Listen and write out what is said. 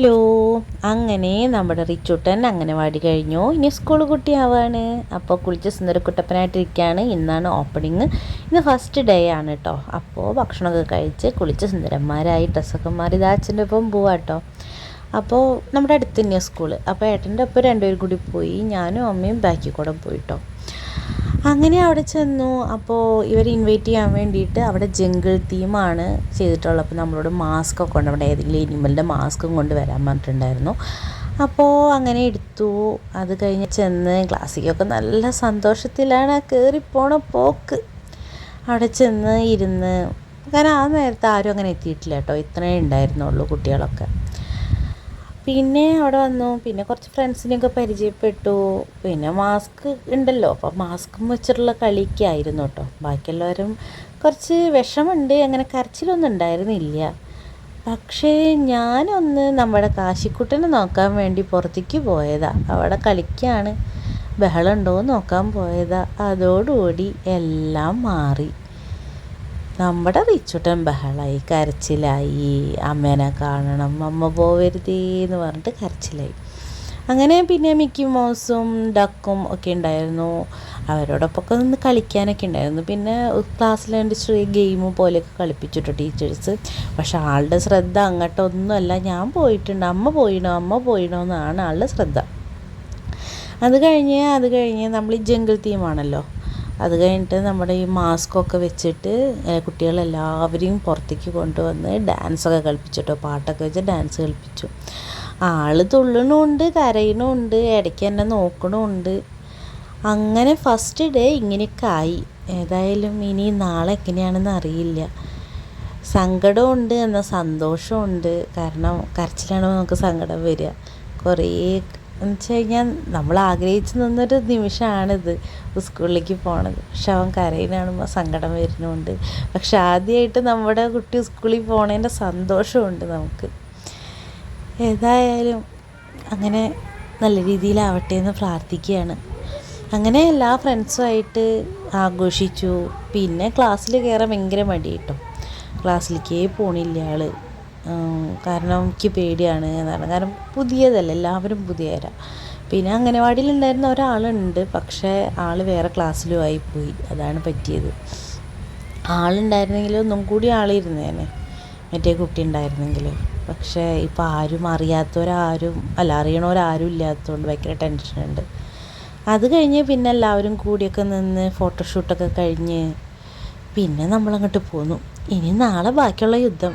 Hello. അങ്ങനെ നമ്മുടെ റിച്ചുട്ടൻ അംഗനവാടി കഴിഞ്ഞു. ഇനി സ്കൂൾ കുട്ടിയാവാണ്. അപ്പോൾ കുളിച്ച് സുന്ദരക്കുട്ടപ്പനായിട്ടിരിക്കുകയാണ് ഇന്നാണ് ഓപ്പണിങ് ഇന്ന് ഫസ്റ്റ് ഡേ ആണ് കേട്ടോ അപ്പോൾ ഭക്ഷണമൊക്കെ കഴിച്ച് കുളിച്ച് സുന്ദരന്മാരായി. ഡ്രസ്സൊക്കെ മാറി. ഇതാച്ചന്റെ ഒപ്പം പോവാ കേട്ടോ അപ്പോൾ നമ്മുടെ അടുത്ത് തന്നെയാണ് സ്കൂൾ. അപ്പോൾ ഏട്ടന്റെ ഒപ്പം രണ്ടുപേരും കൂടി പോയി. ഞാനും അമ്മയും ബാക്കിൽ കൂടെ പോയിട്ടോ അങ്ങനെ അവിടെ ചെന്നു. അപ്പോൾ ഇവർ ഇൻവൈറ്റ് ചെയ്യാൻ വേണ്ടിയിട്ട് അവിടെ ജംഗിൾ തീമാണ് ചെയ്തിട്ടുള്ളത്. അപ്പോൾ നമ്മളോട് മാസ്ക് ഒക്കെ ഉണ്ട് അവിടെ ഏതെങ്കിലും എനിമലിന്റെ മാസ്കും കൊണ്ട് വരാൻ പറഞ്ഞിട്ടുണ്ടായിരുന്നു. അപ്പോൾ അങ്ങനെ എടുത്തു. അത് കഴിഞ്ഞ് ചെന്ന് ക്ലാസ്സിക്കൊക്കെ നല്ല സന്തോഷത്തിലാണ് കയറിപ്പോണ പോക്ക്. അവിടെ ചെന്ന് ഇരുന്ന്. കാരണം ആ നേരത്തെ ആരും അങ്ങനെ എത്തിയിട്ടില്ല കേട്ടോ. ഇത്രയേ ഉണ്ടായിരുന്നുള്ളൂ കുട്ടികളൊക്കെ. പിന്നെ അവിടെ വന്നു. പിന്നെ കുറച്ച് ഫ്രണ്ട്സിനെയൊക്കെ പരിചയപ്പെട്ടു. പിന്നെ മാസ്ക് ഉണ്ടല്ലോ. അപ്പോൾ മാസ്കും വെച്ചിട്ടുള്ള കളിക്കായിരുന്നു കേട്ടോ ബാക്കിയുള്ളവരും കുറച്ച് വിഷമുണ്ട്. അങ്ങനെ കരച്ചിലൊന്നും ഉണ്ടായിരുന്നില്ല. പക്ഷേ ഞാനൊന്ന് നമ്മുടെ കാശിക്കുട്ടനെ നോക്കാൻ വേണ്ടി പുറത്തേക്ക് പോയതാ. അവിടെ കളിക്കാണ്. ബഹളം ഉണ്ടോ നോക്കാൻ പോയതാ. അതോടുകൂടി എല്ലാം മാറി. നമ്മുടെ റിച്ചുട്ടൻ ബഹളായി കരച്ചിലായി. അമ്മേനെ കാണണം അമ്മ പോവരുതേ എന്ന് പറഞ്ഞിട്ട് കരച്ചിലായി. അങ്ങനെ പിന്നെ മിക്കി മൗസും ഡക്കും ഒക്കെ ഉണ്ടായിരുന്നു. അവരോടൊപ്പമൊക്കെ നിന്ന് കളിക്കാനൊക്കെ ഉണ്ടായിരുന്നു. പിന്നെ ക്ലാസ്സിലുണ്ട് ചെറിയ ഗെയിം പോലെയൊക്കെ കളിപ്പിച്ചിട്ടു ടീച്ചേഴ്സ് പക്ഷെ ആളുടെ ശ്രദ്ധ അങ്ങോട്ടൊന്നുമല്ല ഞാൻ പോയിട്ടുണ്ട് അമ്മ പോയിണോ അമ്മ പോയിണോ എന്നാണ് ആളുടെ ശ്രദ്ധ. അത് കഴിഞ്ഞ് അത് കഴിഞ്ഞ് നമ്മൾ ഈ ജംഗിൾ തീമാണല്ലോ അത് കഴിഞ്ഞിട്ട് നമ്മുടെ ഈ മാസ്കൊക്കെ വെച്ചിട്ട് കുട്ടികളെല്ലാവരെയും പുറത്തേക്ക് കൊണ്ടുവന്ന് ഡാൻസൊക്കെ കളിപ്പിച്ചിട്ടോ പാട്ടൊക്കെ വെച്ച് ഡാൻസ് കളിപ്പിച്ചു. ആൾ തുള്ളണുണ്ട് കരയണുണ്ട് ഇടയ്ക്ക് എന്നെ നോക്കണമുണ്ട് അങ്ങനെ ഫസ്റ്റ് ഡേ ഇങ്ങനെയൊക്കെ ആയി. ഏതായാലും ഇനി നാളെ എങ്ങനെയാണെന്ന് അറിയില്ല. സങ്കടമുണ്ട് എന്നാൽ സന്തോഷമുണ്ട്. കാരണം കരച്ചിലാണ് നമുക്ക് സങ്കടം വരിക. കുറേ എന്ന് വെച്ച് കഴിഞ്ഞാൽ നമ്മൾ ആഗ്രഹിച്ച് നിന്നൊരു നിമിഷമാണിത് സ്കൂളിലേക്ക് പോണത്. പക്ഷെ അവൻ കരയിലാണുമ്പോൾ സങ്കടം വരുന്നുണ്ട്. പക്ഷെ ആദ്യമായിട്ട് നമ്മുടെ കുട്ടി സ്കൂളിൽ പോണതിന്റെ സന്തോഷമുണ്ട് നമുക്ക്. ഏതായാലും അങ്ങനെ നല്ല രീതിയിലാവട്ടെ എന്ന് പ്രാർത്ഥിക്കുകയാണ്. അങ്ങനെ എല്ലാ ഫ്രണ്ട്സുമായിട്ട് ആഘോഷിച്ചു. പിന്നെ ക്ലാസ്സിൽ കയറാൻ ഭയങ്കര മടി കേട്ടോ ക്ലാസ്സിലേക്കേ പോണില്ല ആൾ കാരണം എനിക്ക് പേടിയാണ് എന്നാണ് കാരണം പുതിയതല്ല എല്ലാവരും പുതിയവരാണ് പിന്നെ അംഗനവാടിയിലുണ്ടായിരുന്ന ഒരാളുണ്ട് പക്ഷേ ആൾ വേറെ ക്ലാസ്സിലും ആയിപ്പോയി. അതാണ് പറ്റിയത്. ആളുണ്ടായിരുന്നെങ്കിൽ ഒന്നും കൂടി ആളിരുന്നേനെ മറ്റേ കുട്ടി ഉണ്ടായിരുന്നെങ്കിൽ. പക്ഷേ ഇപ്പം ആരും അറിയാത്തവരാരും അല്ല അറിയണവരാരും ഇല്ലാത്തതുകൊണ്ട് ഭയങ്കര ടെൻഷനുണ്ട് അത് കഴിഞ്ഞ് പിന്നെ എല്ലാവരും കൂടിയൊക്കെ നിന്ന് ഫോട്ടോഷൂട്ടൊക്കെ കഴിഞ്ഞ് പിന്നെ നമ്മളങ്ങോട്ട് പോന്നു. ഇനി നാളെ ബാക്കിയുള്ള യുദ്ധം.